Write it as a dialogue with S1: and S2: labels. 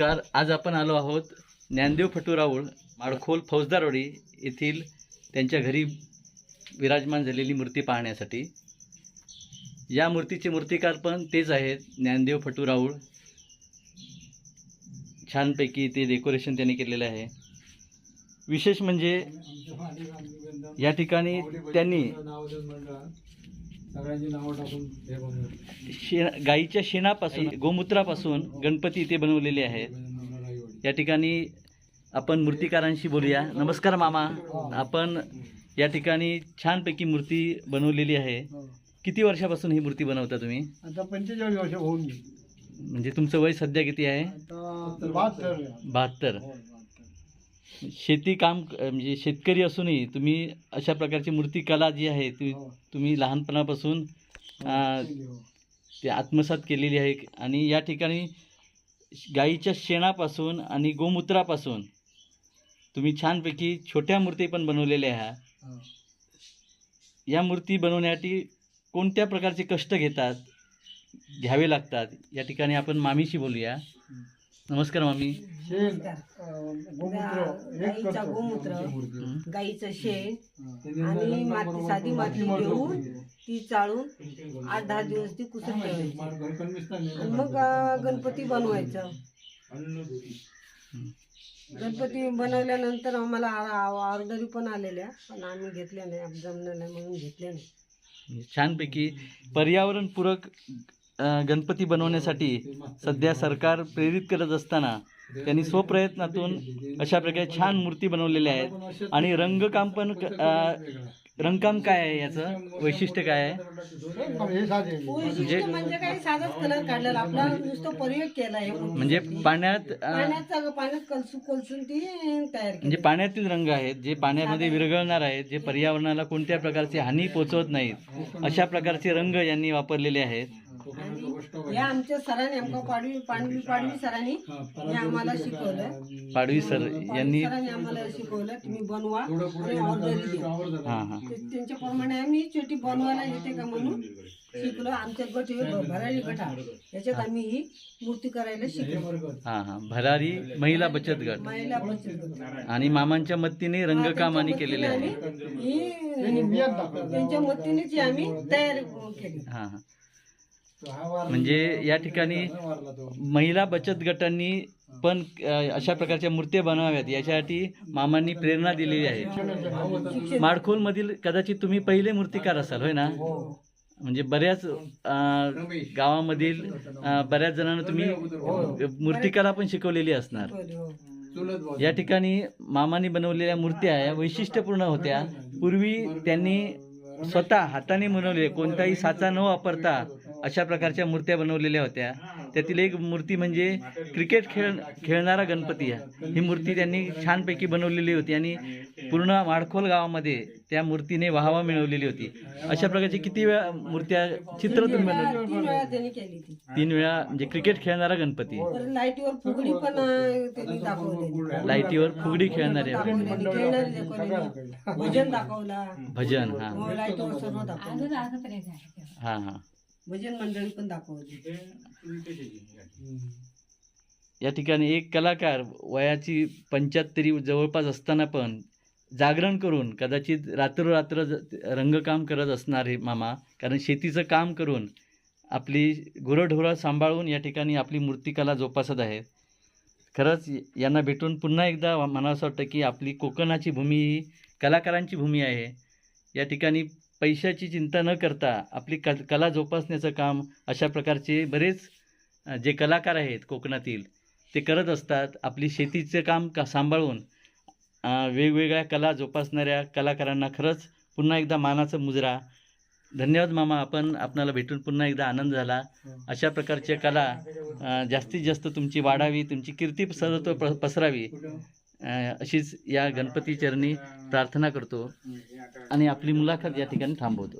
S1: नमस्कार. आज आपण आलो आहोत ज्ञानदेव फटुराऊळ माळखोल फौजदारवाडी येथील त्यांच्या घरी विराजमान झालेली मूर्ती पाहण्यासाठी. या मूर्तीचे मूर्तिकार पण तेच आहेत ज्ञानदेव फटुराऊळ. छानपैकी ते डेकोरेशन त्यांनी केलेलं आहे. विशेष म्हणजे या ठिकाणी त्यांनी
S2: सगळ्यांची नावं टाकून हे बनवलं.
S1: शे गाईच्या शेणापासून गोमूत्रापासून गणपती इथे बनवलेले आहेत. या ठिकाणी आपण मूर्तिकारांशी बोलूया. नमस्कार मामा. आपण या ठिकाणी छानपैकी मूर्ती बनवलेली आहे. किती वर्षापासून ही मूर्ती बनवता तुम्ही?
S2: आता पंचेचाळीस वर्ष होऊन गेली.
S1: म्हणजे तुमचं वय सध्या किती आहे?
S2: आता बहात्तर.
S1: बहात्तर.
S2: हो, बहात्तर.
S1: शेती काम म्हणजे शेतकरी असूनही तुम्ही अशा प्रकारची मूर्तिकला जी आहे ती
S2: हो.
S1: तुम्ही लहानपणापासून अं,
S2: हो.
S1: ते आत्मसात केलेली आहे आणि या ठिकाणी गाईच्या शेणापासून आणि गोमूत्रापासून तुम्ही छानपैकी छोट्या मूर्ती पण बनवलेल्या आहात
S2: हो.
S1: या मूर्ती बनवण्यासाठी कोणत्या प्रकारचे कष्ट घेतात घ्यावे लागतात या ठिकाणी आपण मामीशी बोलूया नमस्कार मामी
S2: शेण अं, गोमूत्र एक
S3: गाईचा
S2: करतो.
S3: गोमूत्र. गाईचं शेण आणि माती- साधी माती घेऊन. ती चाळून आठ दहा दिवस ती कुसत ठेवायची. आणि मग अं, गणपती बनवायचं गणपती बनवल्यानंतर आम्हाला ऑर्डरी पण आलेल्या पण आम्ही घेतल्या नाही जमलं नाही म्हणून घेतल्या नाही
S1: छानपैकी पर्यावरणपूरक गणपती बनवण्यासाठी सध्या सरकार प्रेरित करत असताना त्यांनी स्वप्रयत्नातून अशा प्रकारे छान मूर्ती बनवलेल्या आहेत. आणि रंगकाम पण रंगकाम काय आहे याचं? वैशिष्ट्य काय आहे?
S3: म्हणजे साधाच कलर काढलेला. आपला नुसतं प्रयोग केला आहे.
S1: म्हणजे पाण्यात अं,
S3: पाण्यात पाण्यात कलसू कलसून ती तयार केली.
S1: म्हणजे पाण्यातील रंग आहेत जे पाण्यामध्ये विरघळणार आहेत जे पर्यावरणाला कोणत्या प्रकारची हानी पोचवत नाहीत अशा प्रकारचे रंग यांनी वापरलेले आहेत.
S3: आणि या आमच्या सरांनी आमका पाडवी पाडवी पाडवी सरांनी हे आम्हाला शिकवलं.
S1: पाडवी सर यांनी
S3: सरांनी आम्हाला शिकवलं तुम्ही बनवा आणि ऑर्डर द्या
S1: हां हां.
S3: ते- त्यांच्याप्रमाणे आम्ही छोटी बनवायला येते का म्हणून शिकलो. आमच्या गट हे भरारी गट हा. याच्यात आम्ही ही मूर्ती करायला शिकलो.
S1: हां हां. भरारी महिला बचत गट.
S3: महिला बचत गट.
S1: आणि मामांच्या मत्तीने रंगकाम आणि केलेले आहे.
S3: ही त्यांच्या मदतीनेच ही आम्ही तयार केली.
S1: हां हां. म्हणजे या ठिकाणी महिला बचत गटांनी पण अशा प्रकारच्या मूर्त्या बनवाव्यात. याच्यासाठी मामांनी प्रेरणा दिलेली आहे. माडखोलमधील कदाचित तुम्ही पहिले मूर्तिकार असाल होय ना? म्हणजे बऱ्याच गावामधील बऱ्याच जणांना तुम्ही मूर्तिकला पण शिकवलेली असणार. या ठिकाणी मामाने बनवलेल्या मूर्त्या या वैशिष्ट्यपूर्ण होत्या. पूर्वी त्यांनी स्वतः हाताने बनवले कोणताही साचा न वापरता अशा प्रकारच्या मूर्त्या बनवलेल्या होत्या. त्यातील एक मूर्ती म्हणजे क्रिकेट खेळ खेळणारा गणपती आहे. ही मूर्ती त्यांनी छानपैकी बनवलेली होती आणि पूर्ण माडखोल गावामध्ये त्या मूर्तीने वाहवा मिळवलेली होती. अशा प्रकारची किती वेळा मूर्त्या चित्र तुम्ही बनवली?
S3: तीन वेळा
S1: म्हणजे क्रिकेट खेळणारा गणपती.
S3: लाईटीवर फुगडी
S1: खेळणारे.
S3: भजन दाखवला.
S1: भजन हा.
S3: हो,
S1: हा हा.
S3: भजन मंडळी पण दाखवली
S1: या ठिकाणी. एक कलाकार वयाची पंच्याहत्तरी जवळपास असताना पण जागरण करून कदाचित रात्रोरात्र ज- रंगकाम करत असणारे मामा. कारण शेतीचं काम करून आपली गुरंढोरं सांभाळून या ठिकाणी आपली मूर्तिकला जोपासत आहेत खरंच यांना भेटून पुन्हा एकदा मला असं वाटतं की आपली कोकणाची भूमी ही कलाकारांची भूमी आहे. या ठिकाणी पैशाची चिंता न करता आपली क कला जोपासण्याचं काम अशा प्रकारचे बरेच जे कलाकार आहेत कोकणातील ते करत असतात. आपली शेतीचं काम का सांभाळून वेगवेगळ्या कला जोपासणाऱ्या कलाकारांना खरंच पुन्हा एकदा मानाचा मुजरा. धन्यवाद मामा आपण आपणाला भेटून पुन्हा एकदा आनंद झाला. अशा प्रकारच्या कला जास्तीत जास्त तुमची वाढावी तुमची कीर्ती सदत्व प पसरावी. अशीच या गणपती चरणी प्रार्थना करतो आणि आपली मुलाखत या ठिकाणी थांबवतो.